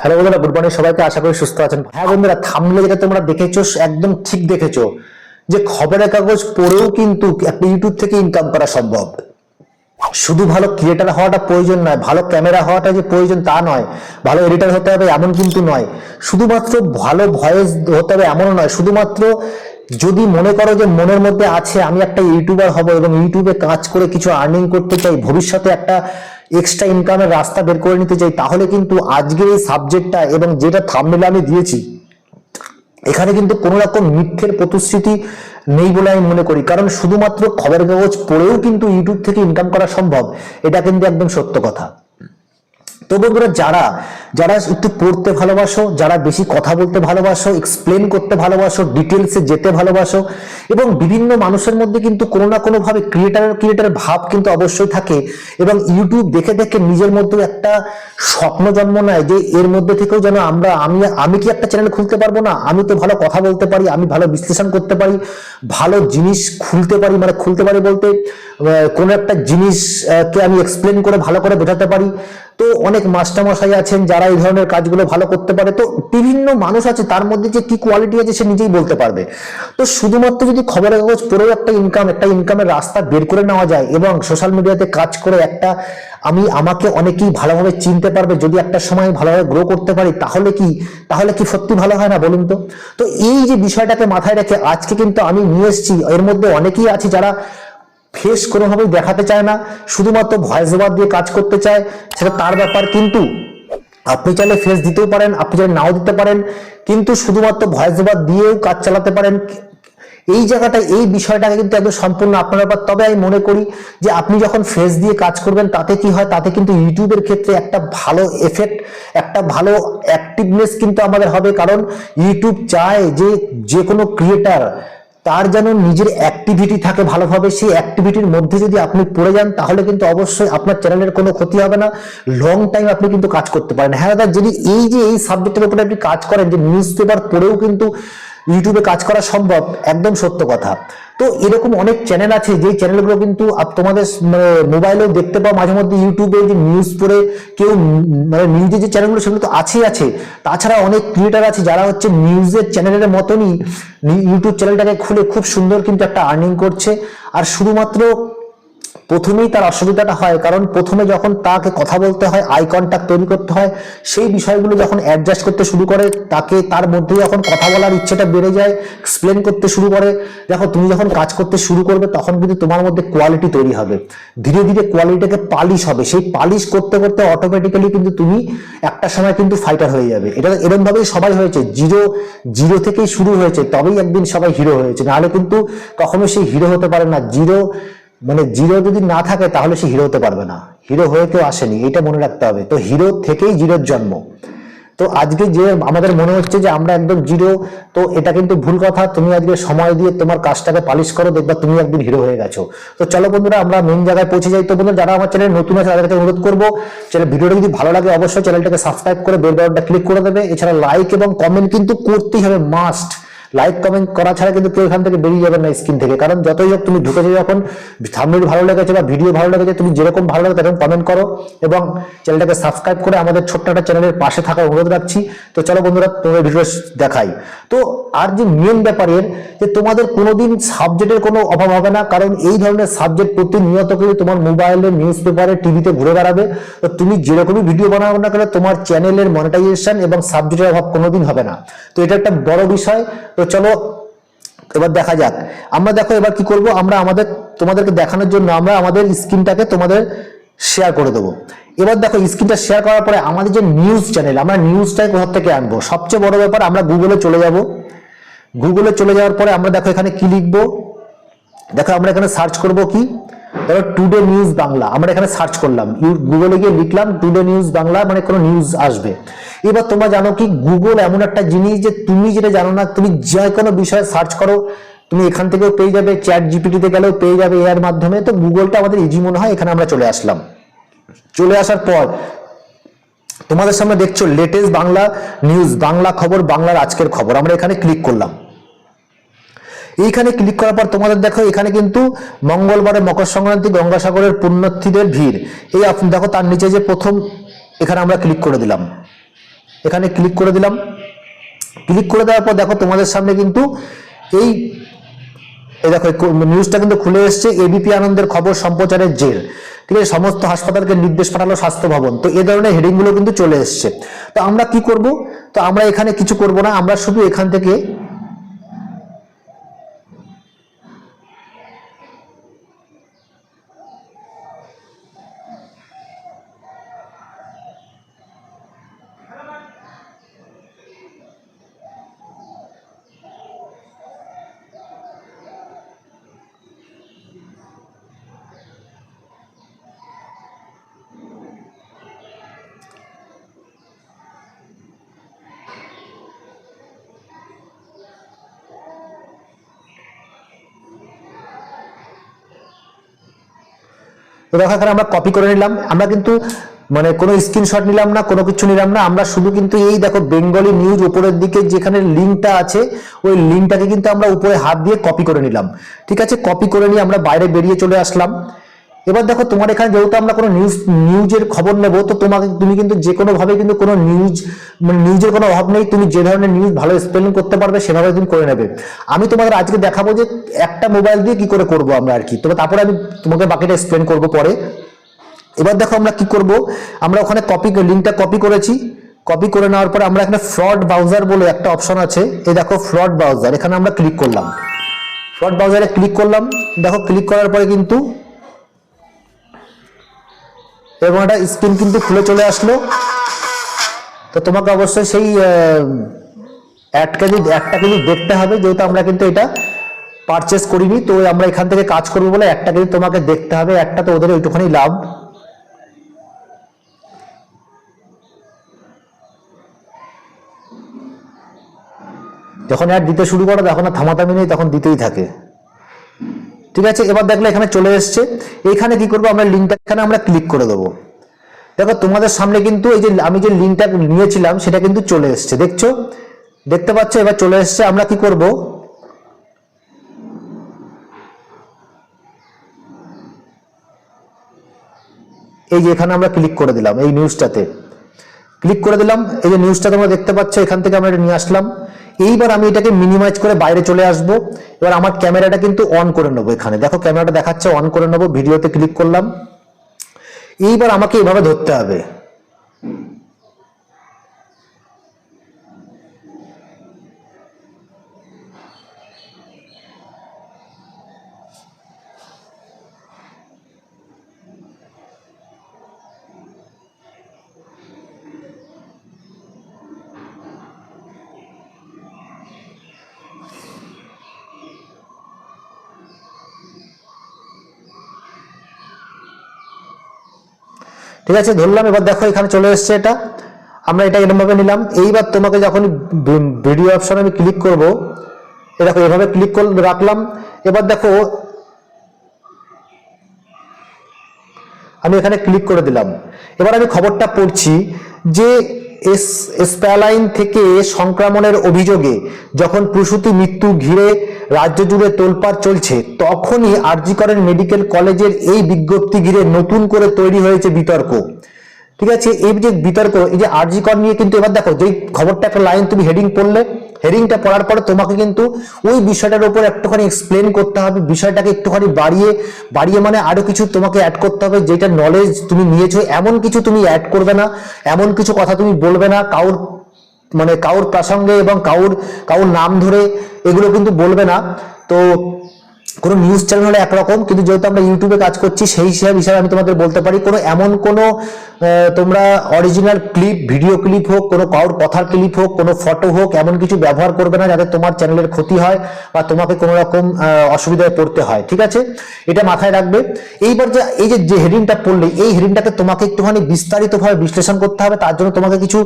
Hello বন্ধুরা, good morning, সবাইকে আশা করি সুস্থ আছেন। হ্যাঁ বন্ধুরা থামলে যেটা তোমরা দেখেছ, একদম ঠিক দেখেছ, যে খবরের কাগজ পড়েও কিন্তু একটা ইউটিউব থেকে ইনকাম করা সম্ভব। শুধু ভালো ক্রিয়েটার হওয়াটা প্রয়োজন নয়, ভালো ক্যামেরা হওয়াটা যে প্রয়োজন তা নয়, ভালো এডিটার হতে হবে এমন কিন্তু নয়। শুধুমাত্র ভালো ভয়েস হতে হবে এমনও নয়, শুধুমাত্র যদি মনে করো যে মনের মধ্যে আছে, আমি একটা ইউটিউবার হব এবং ইউটিউবে কাজ করে কিছু আর্নিং করতে চাই, ভবিষ্যতে একটা এক্সট্রা ইনকামের রাস্তা বের করে নিতে চাই, তাহলে কিন্তু আজকের এই সাবজেক্টটা এবং যেটা থামনেলে আমি দিয়েছি, এখানে কিন্তু কোনো রকম মিথ্যের প্রতিশ্রুতি নেই বলে আমি মনে করি। কারণ শুধুমাত্র খবরের কাগজ পড়েও কিন্তু ইউটিউব থেকে ইনকাম করা সম্ভব। এটা কিন্তু একদম সত্য কথা। তো বন্ধুরা, যারা যারা একটু পড়তে ভালোবাসো, যারা বেশি কথা বলতে ভালোবাসো এক্সপ্লেন করতে ভালোবাসো ডিটেলসে যেতে ভালোবাসো, এবং বিভিন্ন মানুষের মধ্যে কিন্তু কোনো না কোনো ভাবে ক্রিয়েটার ক্রিয়েটার ভাব কিন্তু অবশ্যই থাকে, এবং ইউটিউব দেখে দেখে নিজের মধ্যে একটা স্বপ্ন জন্ম নেয় যে এর মধ্যে থেকেও যেন আমরা, আমি আমি কি একটা চ্যানেল খুলতে পারব না? আমি তো ভালো কথা বলতে পারি, আমি ভালো বিশ্লেষণ করতে পারি, ভালো জিনিস খুলতে পারি মানে খুলতে পারি বলতে কোনো একটা জিনিসকে আমি এক্সপ্লেন করে ভালো করে বোঝাতে পারি। তো অনেক মাস্টারমশাই আছেন যারা এই ধরনের কাজগুলো ভালো করতে পারে। তো বিভিন্ন মানুষ আছে, তার মধ্যে যে কি কোয়ালিটি আছে সে নিজেই বলতে পারবে। তো শুধুমাত্র যদি খবরের কাগজ পড়েও একটা ইনকাম একটা ইনকামের রাস্তা বের করে নেওয়া যায় এবং সোশ্যাল মিডিয়াতে কাজ করে একটা, আমি আমাকে অনেকেই ভালোভাবে চিনতে পারবে, যদি একটা সময় ভালোভাবে গ্রো করতে পারি, তাহলে কি তাহলে কি সত্যি ভালো হয় না বলুন তো? তো এই যে বিষয়টাকে মাথায় রেখে আজকে কিন্তু আমি নিয়ে এসেছি, এর মধ্যে অনেকেই আছে যারা ফেস কোনোভাবেই দেখাতে চায় না, শুধুমাত্র ভয়েস ওভার দিয়ে কাজ করতে চায়, সেটা তার ব্যাপার কিন্তু। আপনি চাইলে ফেস দিতেও পারেন, আপনি চাইলে নাও দিতে পারেন, কিন্তু শুধুমাত্র ভয়েস ওভার দিয়েও কাজ চালাতে পারেন। এই জায়গাটা, এই বিষয়টাকে কিন্তু একদম সম্পূর্ণ আপনার ব্যাপার। তবে আমি মনে করি যে আপনি যখন ফেস দিয়ে কাজ করবেন, তাতে কি হয়? তাতে কিন্তু ইউটিউবের ক্ষেত্রে একটা ভালো এফেক্ট একটা ভালো অ্যাক্টিভনেস কিন্তু আমাদের হবে। কারণ ইউটিউব চায় যে যে কোনো ক্রিয়েটার তার যেন নিজের অ্যাক্টিভিটি থাকে ভালোভাবে, সেই অ্যাক্টিভিটির মধ্যে যদি আপনি পড়ে যান, তাহলে কিন্তু অবশ্যই আপনার চ্যানেলের কোনো ক্ষতি হবে না। লং টাইম আপনি কিন্তু কাজ করতে পারেন। হ্যাঁ দাদা, যদি এই যে এই সাবজেক্টের উপরে আপনি কাজ করেন, যে নিউজ পেপার পড়েও কিন্তু ইউটিউবে কাজ করা সম্ভব, একদম সত্য কথা। তো এরকম অনেক চ্যানেল আছে যে চ্যানেলগুলো কিন্তু তোমাদের মোবাইলেও দেখতে পাও, মাঝে মধ্যে ইউটিউবে যে নিউজ পড়ে, কেউ মানে নিউজের যে চ্যানেলগুলো সেগুলো তো আছেই আছে। তাছাড়া অনেক ক্রিয়েটার আছে যারা হচ্ছে নিউজের চ্যানেলের মতনই ইউটিউব চ্যানেলটাকে খুলে খুব সুন্দর কিন্তু একটা আর্নিং করছে। আর শুধুমাত্র প্রথমেই তার অসুবিধাটা হয়, কারণ প্রথমে যখন তাকে কথা বলতে হয় আই কন্ট্যাক্ট তৈরি করতে হয়, সেই বিষয়গুলো যখন অ্যাডজাস্ট করতে শুরু করে, তাকে তার মধ্যে যখন কথা বলার ইচ্ছেটা বেড়ে যায় এক্সপ্লেন করতে শুরু করে, দেখো তুমি যখন কাজ করতে শুরু করবে, তখন কিন্তু তোমার মধ্যে কোয়ালিটি তৈরি হবে। ধীরে ধীরে কোয়ালিটিটাকে পালিশ হবে। সেই পালিশ করতে করতে অটোমেটিক্যালি কিন্তু তুমি একটা সময় কিন্তু ফাইটার হয়ে যাবে। এটা এরকম ভাবেই সবাই হয়েছে। জিরো জিরো থেকেই শুরু হয়েছে, তবেই একদিন সবাই হিরো হয়েছে। নাহলে কিন্তু কখনো সেই হিরো হতে পারে না। জিরো মানে জিরো যদি না থাকে তাহলে সে হিরো হতে পারবে না। হিরো হয়ে কেউ আসেনি, এটা মনে রাখতে হবে। তো হিরো থেকেই জিরোর জন্ম। তো আজকে যে আমাদের মনে হচ্ছে যে আমরা একদম জিরো তো এটা কিন্তু ভুল কথা। তুমি আজকে সময় দিয়ে তোমার কাজটাকে পালিশ করো, দেখবা তুমি একদিন হিরো হয়ে গেছো। তো চলো বন্ধুরা, আমরা মেন জায়গায় পৌঁছে যাই। তো বন্ধুরা, যারা আমার চ্যানেল নতুন আছে তাদের কাছে অনুরোধ করব চ্যানেল ভিডিওটা যদি ভালো লাগে, অবশ্যই চ্যানেলটাকে সাবস্ক্রাইব করে বেল বাটনটা ক্লিক করে দেবে। এছাড়া লাইক এবং কমেন্ট কিন্তু করতেই হবে মাস্ট লাইক কমেন্ট করা ছাড়া কিন্তু কেউ এখান থেকে বেরিয়ে যাবে না স্ক্রিন থেকে। কারণ যতই হোক তুমি ঢুকেছো যখন থাম্বনেল ভালো লেগেছে বা ভিডিও ভালো লেগেছে, তুমি যেরকম ভালো লাগে তেরকম কমেন্ট করো এবং চ্যানেলটাকে সাবস্ক্রাইব করে আমাদের ছোট্ট একটা চ্যানেলের পাশে থাকার অনুরোধ রাখছি। তো চলো বন্ধুরা, তোমাদের ভিডিও দেখাই। তো আর যে মেন ব্যাপারের যে তোমাদের কোনোদিন সাবজেক্টের কোনো অভাব হবে না, কারণ এই ধরনের সাবজেক্ট প্রতিনিয়ত করে তোমার মোবাইলে নিউজ পেপারে টিভিতে ঘুরে বেড়াবে। তো তুমি যেরকমই ভিডিও বানাবো না কেন, তোমার চ্যানেলের মনিটাইজেশন এবং সাবজেক্টের অভাব কোনোদিন হবে না। তো এটা একটা বড় বিষয়। তো চলো, এবার দেখা যাক। আমরা দেখো এবার কি করব? আমরা আমাদের, তোমাদেরকে দেখানোর জন্য আমরা আমাদের স্ক্রিনটাকে তোমাদের শেয়ার করে দেবো। এবার দেখো, স্ক্রিনটা শেয়ার করার পরে আমাদের যে নিউজ চ্যানেল আমরা নিউজটাই কোথা থেকে আনব? সবচেয়ে বড় ব্যাপার, আমরা গুগলে চলে যাব। গুগলে চলে যাওয়ার পরে আমরা দেখো এখানে কি লিখব? দেখো আমরা এখানে সার্চ করব কি? ধরো টুডে নিউজ বাংলা আমরা এখানে সার্চ করলাম। গুগলে গিয়ে লিখলাম টুডে নিউজ বাংলা মানে কোনো নিউজ আসবে। এবার তোমরা জানো কি গুগল এমন একটা জিনিস যে তুমি যেটা জানো না, তুমি যে কোনো বিষয়ে সার্চ করো, তুমি এখান থেকেও পেয়ে যাবে চ্যাট জিপিটিতে গেলেও পেয়ে যাবে এর মাধ্যমে। তো গুগলটা আমাদের ইজি মনে হয়, এখানে আমরা চলে আসলাম। চলে আসার পর, তোমাদের সামনে দেখছ লেটেস্ট বাংলা নিউজ বাংলা খবর বাংলার আজকের খবর। আমরা এখানে ক্লিক করলাম। এইখানে ক্লিক করার পর তোমাদের দেখো, এখানে কিন্তু মঙ্গলবারে মকর সংক্রান্তি, গঙ্গাসাগরের পুণ্যার্থীদের ভিড়। এই দেখো তার নিচে যে প্রথম, এখানে আমরা ক্লিক করে দিলাম। এখানে ক্লিক করে দিলাম। ক্লিক করে দেওয়ার পর দেখো তোমাদের সামনে কিন্তু এই দেখো নিউজটা কিন্তু খুলে এসছে এবিপি আনন্দের খবর সম্প্রচারের জেল ঠিক আছে, সমস্ত হাসপাতালকে নির্দেশ পাঠালো স্বাস্থ্য ভবন। তো এ ধরনের হেডিংগুলো কিন্তু চলে এসছে। তো আমরা কি করব? তো আমরা এখানে কিছু করব না, আমরা শুধু এখান থেকে তো দেখো, এখানে আমরা কপি করে নিলাম। আমরা কিন্তু মানে কোনো স্ক্রিনশট নিলাম না, কোনো কিছু নিলাম না। আমরা শুধু কিন্তু এই দেখো বেঙ্গলি নিউজ উপরের দিকে যেখানে লিঙ্কটা আছে, ওই লিঙ্কটাকে কিন্তু আমরা উপরে হাত দিয়ে কপি করে নিলাম। ঠিক আছে কপি করে নিয়ে আমরা বাইরে বেরিয়ে চলে আসলাম। এবার দেখো তোমার এখানে যেহেতু আমরা কোনো নিউজ নিউজের খবর নেব, তো তোমাকে তুমি কিন্তু যে কোনো ভাবে কিন্তু কোনো নিউজ মানে নিউজের কোনো অভাব নেই, তুমি যে ধরনের নিউজ ভালো স্পেলিং করতে পারবে সেভাবে তুমি করে নেবে। আমি তোমাদের আজকে দেখাবো যে একটা মোবাইল দিয়ে কি করে করব আমরা আর কি। তবে তারপরে আমি তোমাকে বাকিটা এক্সপ্লেন করব পরে। এবার দেখো আমরা কি করব, আমরা ওখানে কপি লিঙ্কটা কপি করেছি। কপি করে নেওয়ার পরে আমরা এখানে ফ্রড ব্রাউজার বলে একটা অপশন আছে। এই দেখো ফ্রড ব্রাউজার এখানে আমরা ক্লিক করলাম। ফ্রড ব্রাউজারে ক্লিক করলাম। দেখো ক্লিক করার পরে কিন্তু এবং একটা স্ক্রিন কিন্তু খুলে চলে আসলো। তো তোমাকে অবশ্যই সেই অ্যাডটা যদি অ্যাডটা কিন্তু দেখতে হবে, যেহেতু আমরা কিন্তু এটা পারচেস করিনি, তো আমরা এখান থেকে কাজ করব বলে একটা কিন্তু তোমাকে দেখতে হবে, একটা তো ওদের ওইটুখানি লাভ। যখন অ্যাড দিতে শুরু করো তখন থামাথামি নেই, তখন দিতেই থাকে। ঠিক আছে? এবার দেখলে এখানে চলে এসছে। এখানে কি করব? আমরা লিঙ্কটা এখানে আমরা ক্লিক করে দেবো। দেখো, তোমাদের সামনে কিন্তু এই যে, আমি যে লিঙ্কটা নিয়েছিলাম, সেটা কিন্তু চলে এসছে। দেখছ? দেখতে পাচ্ছ? এবার চলে এসছে। আমরা কি করব? এই যে এখানে আমরা ক্লিক করে দিলাম, এই নিউজটাতে ক্লিক করে দিলাম। এই যে নিউজটা তোমরা দেখতে পাচ্ছ, এখান থেকে আমরা এটা নিয়ে আসলাম। এইবার আমি এটাকে মিনিমাইজ করে বাইরে চলে আসব। এবার আমার ক্যামেরাটা কিন্তু অন করে নেব এখানে। দেখো, ক্যামেরাটা দেখাচ্ছে অন করে নেব ভিডিওতে ক্লিক করলাম। এইবার আমাকে এভাবে ধরতে হবে। ঠিক আছে, ধরলাম, এবার দেখো এখানে চলে এসছে এটা। আমরা এটা এরমভাবে নিলাম। এইবার তোমাকে যখন ভিডিও অপশন আমি ক্লিক করব এটা এভাবে ক্লিক করে, রাখলাম। এবার দেখো, আমি এখানে ক্লিক করে দিলাম। এবার আমি খবরটা পড়ছি যে স্প্যালাইন থেকে সংক্রমণের অভিযোগে যখন প্রসূতি মৃত্যু ঘিরে রাজ্য জুড়ে তোলপাড় চলছে, তখনই আরজিকরের মেডিকেল কলেজের এই বিজ্ঞপ্তি ঘিরে নতুন করে তৈরি হয়েছে বিতর্ক। ঠিক আছে? এই যে বিতর্ক, এই যে আরজিকর নিয়ে কিন্তু এবার দেখো, যেই খবরটা একটা লাইন তুমি হেডিং পড়লে হেডিংটা পড়ার পরে তোমাকে কিন্তু ওই বিষয়টার উপর একটুখানি এক্সপ্লেন করতে হবে, বিষয়টাকে একটুখানি বাড়িয়ে বাড়িয়ে মানে আরও কিছু তোমাকে অ্যাড করতে হবে, যেটা নলেজ তুমি নিয়েছো, এমন কিছু তুমি অ্যাড করবে না, এমন কিছু কথা তুমি বলবে না, কাউর মানে কাউর প্রাসঙ্গে এবং কাউর কাউর নাম ধরে এগুলো কিন্তু বলবে না। তো কোনো নিউজ চ্যানেল একরকম, কিন্তু যেহেতু আমরা ইউটিউবে কাজ করছি, সেই হিসাবে হিসাবে আমি তোমাদের বলতে পারি, কোনো এমন কোনো তোমরা অরিজিনাল ক্লিপ ভিডিও ক্লিপ হোক, কোনো কারোর কথার ক্লিপ হোক, কোনো ফটো হোক, এমন কিছু ব্যবহার করবে না যাতে তোমার চ্যানেলের ক্ষতি হয় বা তোমাকে কোনো রকম অসুবিধায় পড়তে হয়, ঠিক আছে? এটা মাথায় রাখবে। এইবার যে, এই যে হেডিংটা পড়লে, এই হেডিংটাকে তোমাকে একটুখানি বিস্তারিতভাবে বিশ্লেষণ করতে হবে, তার জন্য তোমাকে কিছু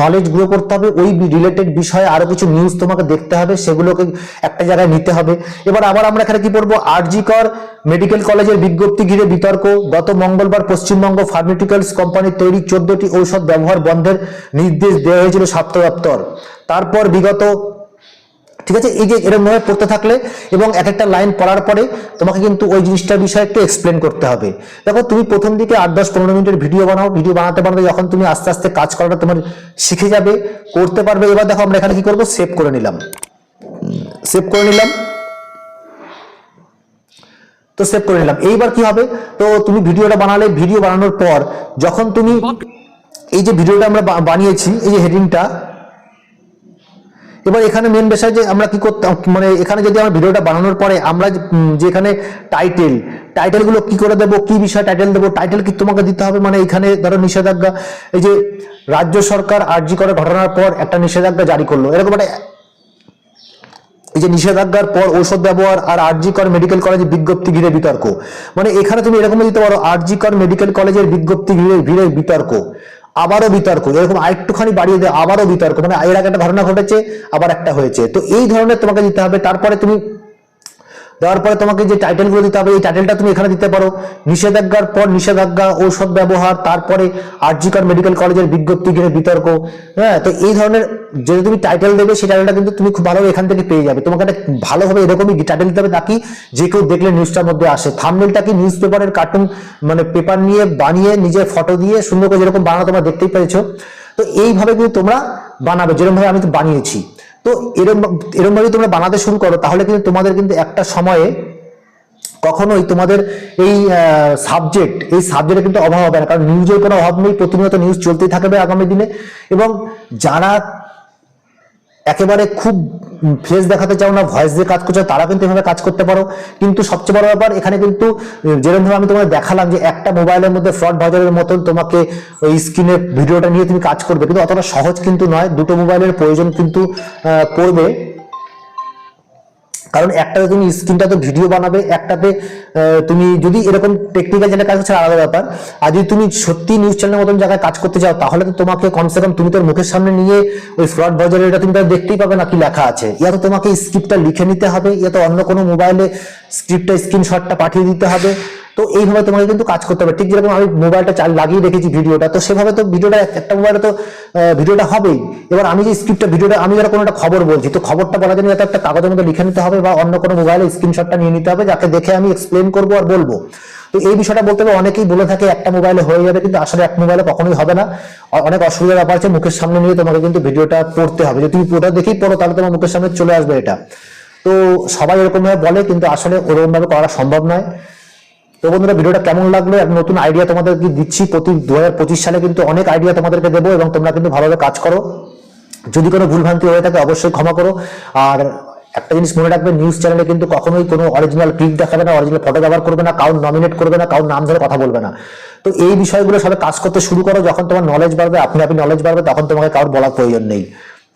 নলেজ গ্রো করতে হবে, ওই রিলেটেড বিষয়ে আরও কিছু নিউজ তোমাকে দেখতে হবে, সেগুলোকে একটা জায়গায় নিতে হবে। এবার আবার আমরা এখানে কি পড়ব আরজিকর মেডিকেল কলেজের বিজ্ঞপ্তি ঘিরে বিতর্ক। গত মঙ্গলবার পশ্চিমবঙ্গ ফার্মাটিক্যালস কোম্পানির তৈরি চোদ্দটি ঔষধ ব্যবহার বন্ধের নির্দেশ দেওয়া হয়েছিল স্বাস্থ্য দপ্তর। তারপর বিগত ঠিক আছে, এই যে এরকম ভাবে পড়তে থাকলে এবং এক একটা লাইন পড়ার পরে তোমাকে কিন্তু ওই জিনিসটার বিষয়ে একটু এক্সপ্লেন করতে হবে। দেখো, তুমি প্রথম দিকে আট দশ পনেরো মিনিটের ভিডিও বানাও, ভিডিও বানাতে বানাতে যখন তুমি আস্তে আস্তে কাজ করাটা তোমার শিখে যাবে, করতে পারবে। এবার দেখো আমরা এখানে কি করব? সেভ করে নিলাম। সেভ করে নিলাম। তো সেভ করে নিলাম। এইবার কি হবে? তো তুমি ভিডিওটা বানালে ভিডিও বানানোর পর যখন তুমি এই যে ভিডিওটা আমরা বানিয়েছি এই যে হেডিংটা এবার এখানে মেন বিষয় যে আমরা কি করতাম মানে এখানে যদি আমরা ভিডিওটা বানানোর পরে আমরা যে- উম, এখানে টাইটেল টাইটেলগুলো কি করে দেবো কি বিষয় টাইটেল দেবো টাইটেল কি তোমাকে দিতে হবে? মানে এখানে ধরো নিষেধাজ্ঞা এই যে রাজ্য সরকার আর্জি করে ঘটনার পর একটা নিষেধাজ্ঞা জারি করল। এরকম একটা এই যে নিষেধাজ্ঞার পর ঔষধ ব্যবহার আর আরজি কর মেডিকেল কলেজের বিজ্ঞপ্তি ঘিরে বিতর্ক। মানে এখানে তুমি এরকম দিতে পারো আরজি কর মেডিকেল কলেজের বিজ্ঞপ্তি ঘিরে ঘিরে বিতর্ক। আবারও বিতর্ক, এরকম আরেকটুখানি বাড়িয়ে দেয় আবারও বিতর্ক। মানে এর আগে একটা ঘটনা ঘটেছে, আবার একটা হয়েছে। তো এই ধরনের তোমাকে দিতে হবে। তারপরে তুমি দেওয়ার পরে তোমাকে যে টাইটেলগুলো দিতে হবে, এই টাইটেলটা তুমি এখানে দিতে পারো। নিষেধাজ্ঞার পর নিষেধাজ্ঞা, ঔষধ ব্যবহার, তারপরে আরজিকর মেডিকেল কলেজের বিজ্ঞপ্তি ঘিরে বিতর্ক হ্যাঁ? তো এই ধরনের যদি তুমি টাইটেল দেবে, সেই টাইটেলটা কিন্তু তুমি খুব ভালোভাবে এখান থেকে পেয়ে যাবে। তোমাকে একটা ভালোভাবে এরকমই টাইটেল দিতে হবে তাকি যে কেউ দেখলে নিউজটার মধ্যে আসে। থামনেলটা কি নিউজ পেপারের কার্টুন মানে পেপার নিয়ে বানিয়ে নিজের ফটো দিয়ে সুন্দর করে যেরকম বানানো তোমরা দেখতেই পেরেছ। তো এইভাবে কিন্তু তোমরা বানাবে যেরকম ভাবে আমি তো বানিয়েছি। তো এরকম ভাবে তোমরা বানাতে শুরু করো, তাহলে কিন্তু তোমাদের কিন্তু একটা সময়ে কখনোই তোমাদের এই সাবজেক্ট এই সাবজেক্টে কিন্তু অভাব হবে না। কারণ নিউজের কোনো অভাব নেই, প্রতিনিয়ত নিউজ চলতেই থাকবে আগামী দিনে। এবং যারা একেবারে খুব ফেস দেখাতে চাও না ভয়েস দিয়ে কাজ করছ তারা কিন্তু এভাবে কাজ করতে পারো। কিন্তু সবচেয়ে বড় ব্যাপার, এখানে কিন্তু, যেরকম ধরো আমি তোমাকে দেখালাম যে একটা মোবাইলের মধ্যে ফ্রড ভাজারের মতন তোমাকে ওই স্ক্রিনে ভিডিওটা নিয়ে তুমি কাজ করবে। কিন্তু অতটা সহজ কিন্তু নয়, দুটো মোবাইলের প্রয়োজন কিন্তু পড়বে। কারণ একটাতে তুমি স্ক্রিনটা তো ভিডিও বানাবে, একটাতে তুমি যদি এরকম টেকনিক্যাল চ্যানেল কাজ করছে আলাদা ব্যাপার। আর যদি তুমি সত্যি নিউজ চ্যানেলের মতন জায়গায় কাজ করতে চাও, তাহলে তো তোমাকে কমসে কম তুমি তোর মুখের সামনে নিয়ে ওই ফ্রড বাজারে এটা তুমি দেখতেই পাবে না কি লেখা আছে। ইয়া তো তোমাকে স্ক্রিপ্টটা লিখে নিতে হবে, ইয়া তো অন্য কোনো মোবাইলে স্ক্রিপ্টটা স্ক্রিনশটটা পাঠিয়ে দিতে হবে। তো এইভাবে তোমাকে কিন্তু কাজ করতে হবে। ঠিক যেরকম আমি মোবাইলটা চাল লাগিয়ে রেখেছি ভিডিওটা, তো সেভাবে তো ভিডিওটা, একটা মোবাইলে তো ভিডিওটা হবেই। এবার আমি যে স্ক্রিপ্টটা ভিডিওটা, আমি যারা কোনো একটা খবর বলছি, তো খবরটা বলার জন্য একটা কাগজের মধ্যে লিখে নিতে হবে বা অন্য কোনো মোবাইলে স্ক্রিনশটটা নিয়ে নিতে হবে, যাকে দেখে আমি এক্সপ্লেন করব আর বলব। তো এই বিষয়টা বলতে হবে অনেকেই বলে থাকে, একটা মোবাইলে হয়ে যাবে, কিন্তু আসলে এক মোবাইলে কখনোই হবে না। অনেক অসুবিধার ব্যাপার আছে, মুখের সামনে নিয়ে তোমাকে কিন্তু ভিডিওটা পড়তে হবে। যদি তুমি ওটা দেখেই পড়ো, তাহলে তোমার মুখের সামনে চলে আসবে এটা। তো সবাই এরকম ভাবে বলে, কিন্তু আসলে ওরকম ভাবে করা সম্ভব নয়। তো বন্ধুরা, ভিডিওটা কেমন লাগল? এক নতুন আইডিয়া তোমাদেরকে দিচ্ছি প্রতি দু হাজার পঁচিশ সালে কিন্তু অনেক আইডিয়া তোমাদেরকে দেবো এবং তোমরা কিন্তু ভালোভাবে কাজ করো। যদি কোনো ভুলভ্রান্তি হয়ে থাকে, অবশ্যই ক্ষমা করো। আর একটা জিনিস মনে রাখবে নিউজ চ্যানেলে কিন্তু কখনোই কোনো অরিজিনাল ক্লিপ দেখাবে না অরিজিনাল ফটো ব্যবহার করবে না কাউর নমিনেট করবে না কাউর নাম ধরে কথা বলবে না। তো এই বিষয়গুলো সবাই কাজ করতে শুরু করো, যখন তোমার নলেজ বাড়বে, আপনি আপনি নলেজ বাড়বে, তখন তোমাকে কারোর বলার প্রয়োজন নেই।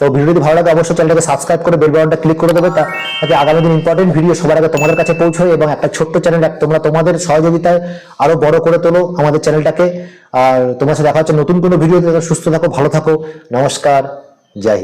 তো ভিডিওটি ভালো লাগে অবশ্যই চ্যানেলটাকে সাবস্ক্রাইব করে বেল বাটনটা ক্লিক করে দেবে তাতে আগামী দিন ইম্পর্টেন্ট ভিডিও সবার আগে তোমাদের কাছে পৌঁছয় এবং একটা ছোট্ট চ্যানেল তোমরা তোমাদের সহযোগিতায় আরও বড় করে তোলো আমাদের চ্যানেলটাকে আর তোমার সাথে দেখা হচ্ছে নতুন কোনো ভিডিও সুস্থ থাকো, ভালো থাকো। নমস্কার, জয় হিন্দ।